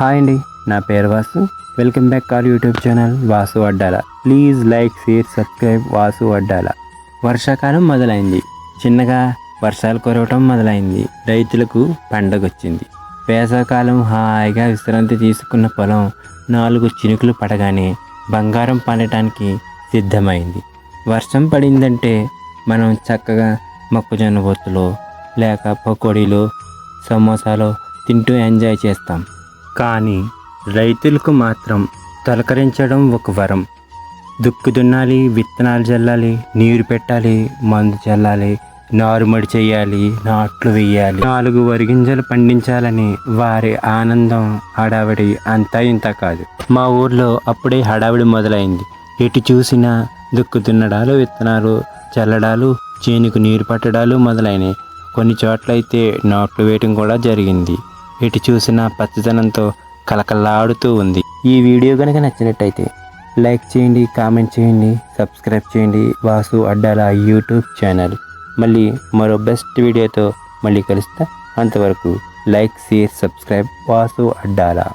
Hi అండి నా పేరు Vasu. Welcome back our YouTube channel Vasu Addala please like share subscribe Vasu Addala వర్షాకాలం మొదలైంది. చిన్నగా వర్షాలు కురవటం మొదలైంది. రైతులకు పండగ వచ్చింది వేసవకాలం హాయిగా విశ్రాంతి తీసుకున్న పొలం నాలుగు చినుకులు పడగానే బంగారం పండటానికి సిద్ధమైంది. వర్షం పడిందంటే మనం చక్కగా మొక్కజొన్న బొత్తులో లేక పకోడీలు సమోసాలు తింటూ ఎంజాయ్ చేస్తాం. కానీ రైతులకు మాత్రం తొలకరించడం ఒక వరం. దుక్కు దున్నాలి విత్తనాలు చల్లాలి నీరు పెట్టాలి మందు చల్లాలి నారుమడి చేయాలి నాట్లు వేయాలి. నాలుగు వరిగింజలు పండించాలని వారి ఆనందం హడావిడి అంతా ఇంత కాదు. మా ఊర్లో అప్పుడే హడావిడి మొదలైంది. ఎటు చూసినా దుక్కు దున్నడాలు విత్తనాలు చల్లడాలు చేనుకు నీరు పట్టడాలు మొదలైనవి కొన్ని చోట్లయితే నాట్లు వేయటం కూడా జరిగింది. ఎటు చూసినా పచ్చదనంతో కలకల్లాడుతూ ఉంది. ఈ వీడియో కనుక నచ్చినట్టయితే లైక్ చేయండి కామెంట్ చేయండి సబ్స్క్రైబ్ చేయండి వాసు అడ్డాల యూట్యూబ్ ఛానల్. మళ్ళీ మరో బెస్ట్ వీడియోతో మళ్ళీ కలుస్తా. అంతవరకు like share subscribe Vasu Addala.